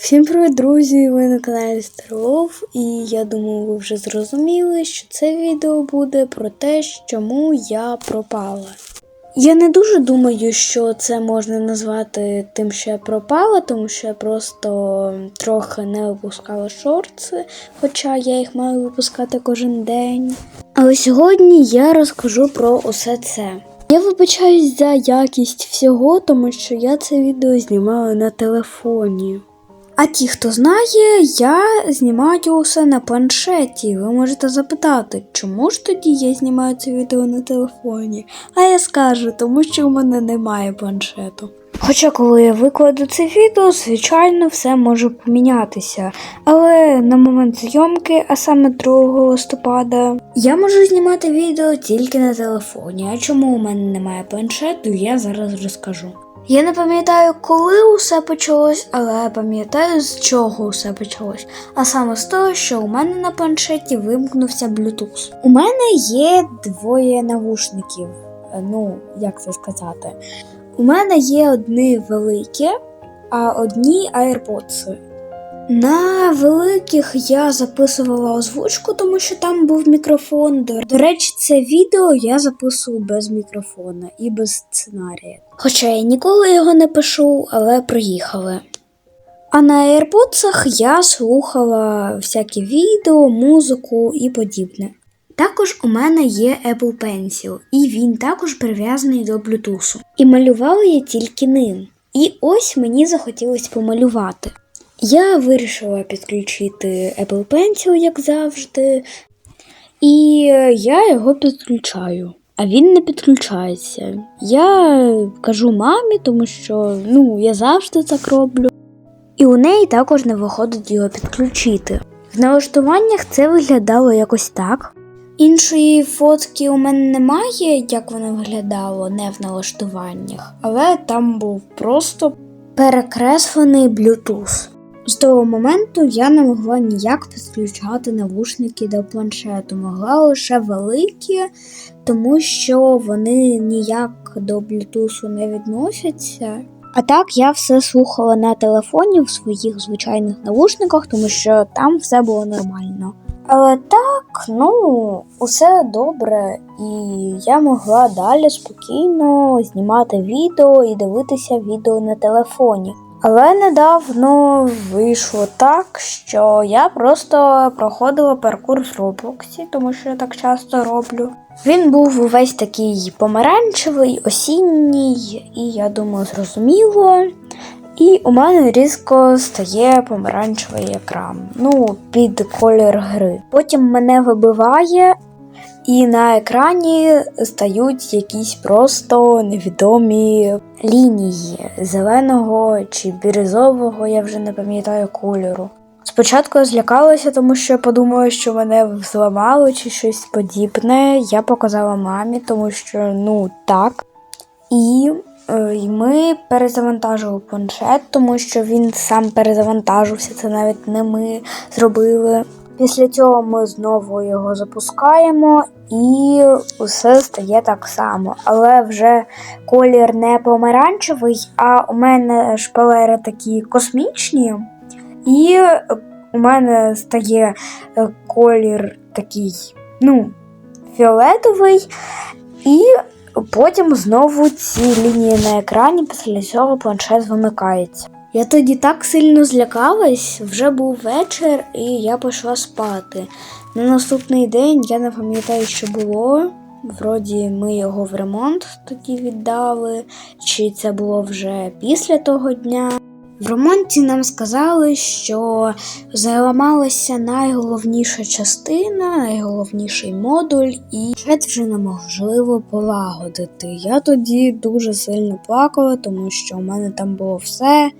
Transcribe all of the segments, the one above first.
Всім привіт, друзі! Ви на каналі Старлов, і я думаю, ви вже зрозуміли, що це відео буде про те, чому я пропала. Я не дуже думаю, що це можна назвати тим, що я пропала, тому що я просто трохи не випускала шорти, хоча я їх маю випускати кожен день. Але сьогодні я розкажу про усе це. Я вибачаюсь за якість всього, тому що я це відео знімала на телефоні. А ті, хто знає, я знімаю усе на планшеті. Ви можете запитати, чому ж тоді я знімаю це відео на телефоні? А я скажу, тому що у мене немає планшету. Хоча, коли я викладу це відео, звичайно, все може помінятися. Але на момент зйомки, а саме 2 листопада, я можу знімати відео тільки на телефоні. А чому у мене немає планшету, я зараз розкажу. Я не пам'ятаю, коли усе почалось, але я пам'ятаю, з чого усе почалось. А саме з того, що у мене на планшеті вимкнувся Bluetooth. У мене є двоє навушників. Е, Ну, як це сказати? У мене є одні великі, а одні AirPods. На великих я записувала озвучку, тому що там був мікрофон. До, речі, це відео я записую без мікрофона і без сценарія. Хоча я ніколи його не пишу, але приїхали. А на AirPods я слухала всякі відео, музику і подібне. Також у мене є Apple Pencil, і він також прив'язаний до Bluetooth. І малювала я тільки ним. І ось мені захотілося помалювати. Я вирішила підключити Apple Pencil, як завжди, і я його підключаю. А він не підключається. Я кажу мамі, тому що ну, я завжди так роблю. І у неї також не виходить його підключити. В налаштуваннях це виглядало якось так. Іншої фотки у мене немає, як воно виглядало, не в налаштуваннях, але там був просто перекреслений Bluetooth. З того моменту я не могла ніяк підключати навушники до планшету, могла лише великі, тому що вони ніяк до Bluetooth не відносяться. А так я все слухала на телефоні в своїх звичайних навушниках, тому що там все було нормально. Але так, ну, усе добре, і я могла далі спокійно знімати відео і дивитися відео на телефоні. Але недавно вийшло так, що я просто проходила паркур в Роблоксі, тому що я так часто роблю. Він був увесь такий помаранчевий, осінній, і я думаю, зрозуміло. І у мене різко стає помаранчевий екран. Ну, під колір гри. Потім мене вибиває, і на екрані стають якісь просто невідомі лінії зеленого чи бірюзового, я вже не пам'ятаю кольору. Спочатку я злякалася, тому що я подумала, що мене зламало чи щось подібне. Я показала мамі, тому що ну так. І е, і ми перезавантажили планшет, тому що він сам перезавантажився, це навіть не ми зробили. Після цього ми знову його запускаємо і усе стає так само. Але вже колір не помаранчевий, а у мене шпалери такі космічні, і у мене стає е, колір такий, ну, фіолетовий, і потім знову ці лінії на екрані, після цього планшет вимикається. Я тоді так сильно злякалась, вже був вечір, і я пішла спати. На наступний день я не пам'ятаю, що було. Вроді ми його в ремонт тоді віддали, чи це було вже після того дня. В ремонті нам сказали, що заламалася найголовніша частина, найголовніший модуль, і чет вже неможливо полагодити. Я тоді дуже сильно плакала, тому що у мене там було все.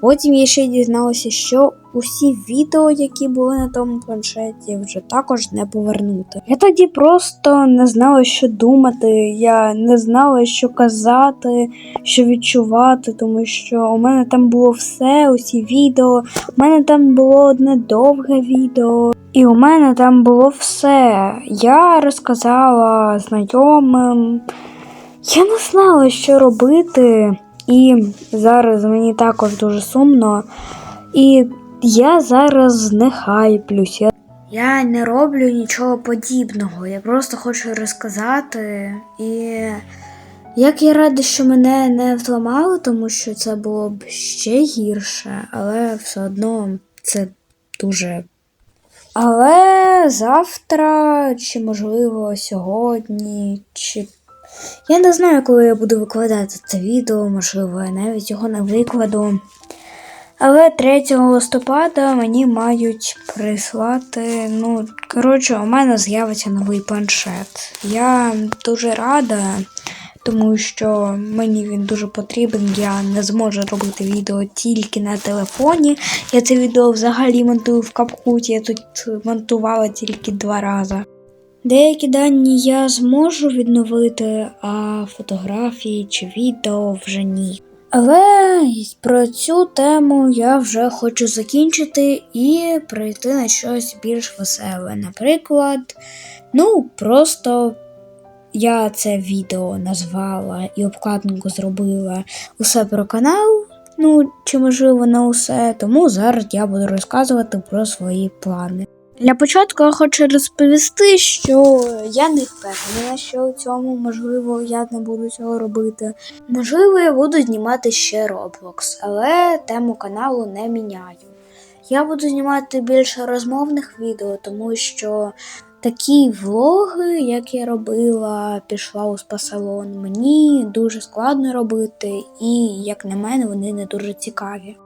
Потім я ще дізналася, що усі відео, які були на тому планшеті, вже також не повернути. Я тоді просто не знала, що думати, я не знала, що казати, що відчувати, тому що у мене там було все, усі відео. У мене там було одне довге відео, і у мене там було все. Я розказала знайомим. Я не знала, що робити. І зараз мені також дуже сумно. І я зараз не хайплюсь. Я... я не роблю нічого подібного. Я просто хочу розказати. І як я рада, що мене не взламали, тому що це було б ще гірше, але все одно це дуже. Але завтра, чи можливо сьогодні, чи. Я не знаю, коли я буду викладати це відео, можливо, я навіть його не викладу. Але 3 листопада мені мають прислати. Ну, коротше, у мене з'явиться новий планшет. Я дуже рада, тому що мені він дуже потрібен. Я не зможу робити відео тільки на телефоні. Я це відео взагалі монтую в капкуті. Я тут монтувала тільки два рази. Деякі дані я зможу відновити, а фотографії чи відео вже ні. Але про цю тему я вже хочу закінчити і прийти на щось більш веселе. Наприклад, ну просто я це відео назвала і обкладинку зробила усе про канал. Ну, чи можливо не усе, тому зараз я буду розказувати про свої плани. Для початку я хочу розповісти, що я не впевнена, що у цьому можливо я не буду цього робити. Можливо, я буду знімати ще Roblox, але тему каналу не міняю. Я буду знімати більше розмовних відео, тому що такі влоги, як я робила, пішла у спа-салон, мені дуже складно робити, і, як на мене, вони не дуже цікаві.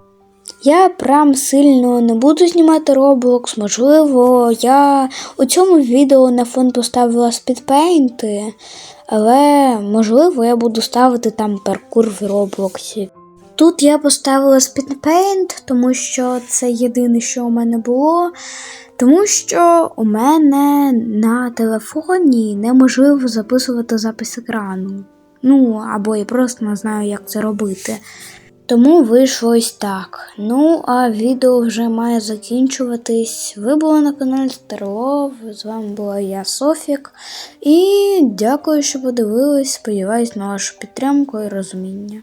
Я прям сильно не буду знімати Roblox. Можливо, я у цьому відео на фон поставила спідпейнти, але можливо я буду ставити там паркур в Роблоксі. Тут я поставила спідпейнт, тому що це єдине, що у мене було. Тому що у мене на телефоні неможливо записувати запис екрану. Ну, або я просто не знаю, як це робити. Тому вийшло ось так. Ну, а відео вже має закінчуватись. Ви були на каналі Старлов. З вами була я, Софік. І дякую, що подивились. Сподіваюсь на вашу підтримку і розуміння.